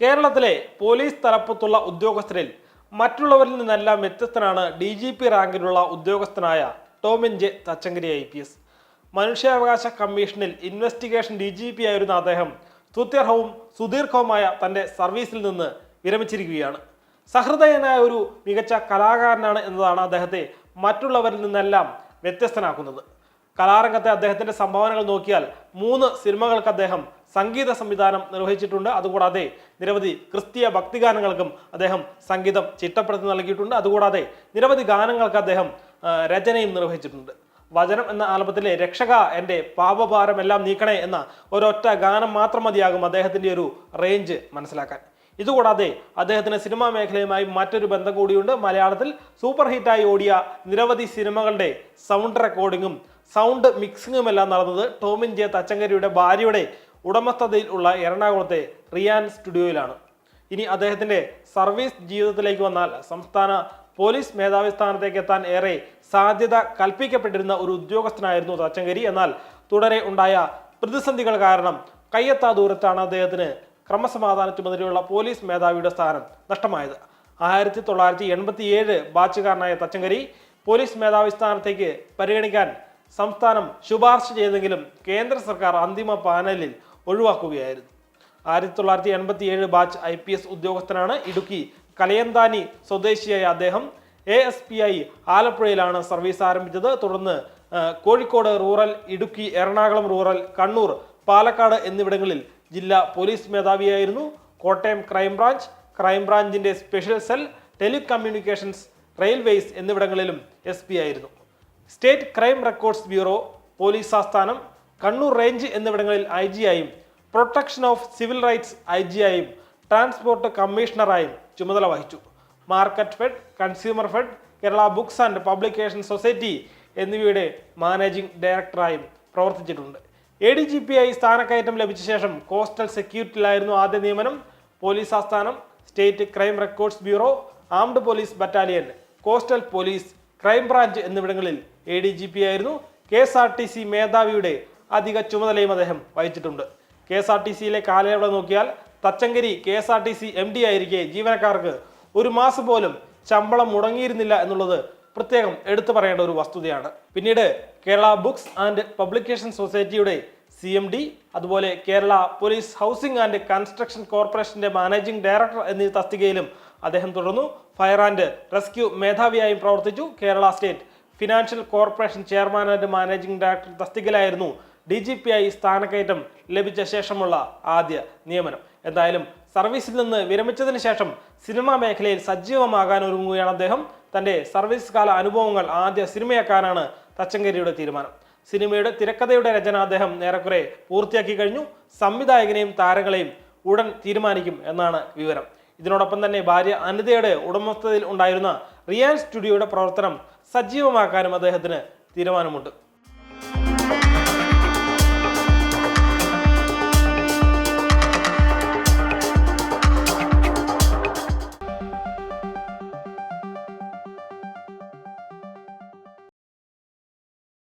കേരളത്തിലെ പോലീസ് തലപ്പത്തുള്ള ഉദ്യോഗസ്ഥരിൽ മറ്റുള്ളവരിൽ നിന്നെല്ലാം വ്യത്യസ്തനാണ് ഡി ജി പി റാങ്കിലുള്ള ഉദ്യോഗസ്ഥനായ Tomin J Thachankary I P S. മനുഷ്യാവകാശ കമ്മീഷനിൽ ഇൻവെസ്റ്റിഗേഷൻ ഡി ജി പി ആയിരുന്ന അദ്ദേഹം സുത്യർഹവും സുദീർഘവുമായ തന്റെ സർവീസിൽ നിന്ന് വിരമിച്ചിരിക്കുകയാണ്. സഹൃദയനായ ഒരു മികച്ച കലാകാരനാണ് എന്നതാണ് അദ്ദേഹത്തെ മറ്റുള്ളവരിൽ നിന്നെല്ലാം വ്യത്യസ്തനാക്കുന്നത്. കലാരംഗത്തെ അദ്ദേഹത്തിന്റെ സംഭാവനകൾ നോക്കിയാൽ മൂന്ന് സിനിമകൾക്ക് അദ്ദേഹം സംഗീത സംവിധാനം നിർവഹിച്ചിട്ടുണ്ട്. അതുകൂടാതെ നിരവധി ക്രിസ്തീയ ഭക്തിഗാനങ്ങൾക്കും അദ്ദേഹം സംഗീതം ചിട്ടപ്പെടുത്തി നൽകിയിട്ടുണ്ട്. അതുകൂടാതെ നിരവധി ഗാനങ്ങൾക്ക് അദ്ദേഹം രചനയും നിർവഹിച്ചിട്ടുണ്ട്. വചനം എന്ന ആൽബത്തിലെ രക്ഷക എന്റെ പാപഭാരം എല്ലാം നീക്കണേ എന്ന ഒരൊറ്റ ഗാനം മാത്രം മതിയാകും അദ്ദേഹത്തിന്റെ ഒരു റേഞ്ച് മനസ്സിലാക്കാൻ. ഇതുകൂടാതെ അദ്ദേഹത്തിന് സിനിമാ മേഖലയുമായി മറ്റൊരു ബന്ധം കൂടിയുണ്ട്. മലയാളത്തിൽ സൂപ്പർ ഹിറ്റായി ഓടിയ നിരവധി സിനിമകളുടെ സൗണ്ട് റെക്കോർഡിങ്ങും സൗണ്ട് മിക്സിങ്ങും എല്ലാം നടന്നത് ടോമിൻ ജെ തച്ചങ്കരിയുടെ ഭാര്യയുടെ ഉടമസ്ഥതയിൽ ഉള്ള എറണാകുളത്തെ റിയാൻ സ്റ്റുഡിയോയിലാണ്. ഇനി അദ്ദേഹത്തിന്റെ സർവീസ് ജീവിതത്തിലേക്ക് വന്നാൽ സംസ്ഥാന പോലീസ് മേധാവി സ്ഥാനത്തേക്ക് എത്താൻ ഏറെ സാധ്യത കൽപ്പിക്കപ്പെട്ടിരുന്ന ഒരു ഉദ്യോഗസ്ഥനായിരുന്നു തച്ചങ്കരി. എന്നാൽ തുടരെ ഉണ്ടായ പ്രതിസന്ധികൾ കാരണം കയ്യെത്താ ദൂരത്താണ് അദ്ദേഹത്തിന് ക്രമസമാധാന ചുമതലയുള്ള പോലീസ് മേധാവിയുടെ സ്ഥാനം നഷ്ടമായത്. ആയിരത്തി തൊള്ളായിരത്തി എൺപത്തി ഏഴ് ബാച്ചുകാരനായ തച്ചങ്കരി പോലീസ് മേധാവി സ്ഥാനത്തേക്ക് പരിഗണിക്കാൻ സംസ്ഥാനം ശുപാർശ ചെയ്തെങ്കിലും കേന്ദ്ര സർക്കാർ അന്തിമ പാനലിൽ ഒഴിവാക്കുകയായിരുന്നു. ആയിരത്തി തൊള്ളായിരത്തി എൺപത്തി ഏഴ് ബാച്ച് ഐ പി എസ് ഉദ്യോഗസ്ഥനാണ് ഇടുക്കി കലയന്താനി സ്വദേശിയായ അദ്ദേഹം. എ എസ് പി ഐ ആലപ്പുഴയിലാണ് സർവീസ് ആരംഭിച്ചത്. തുടർന്ന് കോഴിക്കോട് റൂറൽ ഇടുക്കി എറണാകുളം റൂറൽ കണ്ണൂർ പാലക്കാട് എന്നിവിടങ്ങളിൽ ജില്ലാ പോലീസ് മേധാവിയായിരുന്നു. കോട്ടയം ക്രൈംബ്രാഞ്ച് ക്രൈംബ്രാഞ്ചിന്റെ സ്പെഷ്യൽ സെൽ ടെലികമ്മ്യൂണിക്കേഷൻസ് റെയിൽവേസ് എന്നിവിടങ്ങളിലും എസ് ആയിരുന്നു. State crime records bureau police ആസ്ഥാനം കണ്ണൂർ റേഞ്ച് എന്നിവിടങ്ങളിൽ ഐ ജി ആയും protection of civil rights I G ആയും ട്രാൻസ്പോർട്ട് കമ്മീഷണറായും ചുമതല വഹിച്ചു. Market fed consumer fed Kerala books and publication society എന്നിവയുടെ മാനേജിംഗ് ഡയറക്ടറായും പ്രവർത്തിച്ചിട്ടുണ്ട്. എ ഡി ജി പി ആയി സ്ഥാനക്കയറ്റം ലഭിച്ച ശേഷം കോസ്റ്റൽ സെക്യൂരിറ്റിയിലായിരുന്നു ആദ്യ നിയമനം. പോലീസ് ആസ്ഥാനം state crime records bureau armed police battalion coastal police crime branch എന്നിവിടങ്ങളിൽ എ ഡി ജി പി ആയിരുന്നു. K S R T C മേധാവിയുടെ അധിക ചുമതലയും അദ്ദേഹം വഹിച്ചിട്ടുണ്ട്. കെ എസ് ആർ ടി സിയിലെ കാലയളവ് നോക്കിയാൽ Thachankary K S R T C M D ആയിരിക്കെ ജീവനക്കാർക്ക് ഒരു മാസം പോലും ശമ്പളം മുടങ്ങിയിരുന്നില്ല എന്നുള്ളത് പ്രത്യേകം എടുത്തു പറയേണ്ട ഒരു വസ്തുതയാണ്. പിന്നീട് കേരള ബുക്സ് ആൻഡ് പബ്ലിക്കേഷൻ സൊസൈറ്റിയുടെ സി എം ഡി അതുപോലെ Kerala police housing and construction കോർപ്പറേഷന്റെ മാനേജിംഗ് ഡയറക്ടർ എന്നീ തസ്തികയിലും അദ്ദേഹം തുടർന്നു. ഫയർ ആൻഡ് റെസ്ക്യൂ മേധാവിയായും പ്രവർത്തിച്ചു. Kerala state financial corporation chairman and managing director തസ്തികയിലായിരുന്നു. D G P ആയി സ്ഥാനക്കയറ്റം ലഭിച്ച ശേഷമുള്ള ആദ്യ നിയമനം. എന്തായാലും സർവീസിൽ നിന്ന് വിരമിച്ചതിന് ശേഷം സിനിമാ മേഖലയിൽ സജീവമാകാൻ ഒരുങ്ങുകയാണ് അദ്ദേഹം. തന്റെ സർവീസ് കാല അനുഭവങ്ങൾ ആദ്യ സിനിമയാക്കാനാണ് തച്ചങ്കരിയുടെ തീരുമാനം. സിനിമയുടെ തിരക്കഥയുടെ രചന അദ്ദേഹം ഏറെക്കുറെ പൂർത്തിയാക്കി കഴിഞ്ഞു. സംവിധായകനെയും താരങ്ങളെയും ഉടൻ തീരുമാനിക്കും എന്നാണ് വിവരം. ഇതിനോടൊപ്പം തന്നെ ഭാര്യ അനിതയുടെ ഉടമസ്ഥതയിൽ ഉണ്ടായിരുന്ന റിയാൻ സ്റ്റുഡിയോയുടെ പ്രവർത്തനം സജീവമാക്കാനും അദ്ദേഹത്തിന് തീരുമാനമുണ്ട്.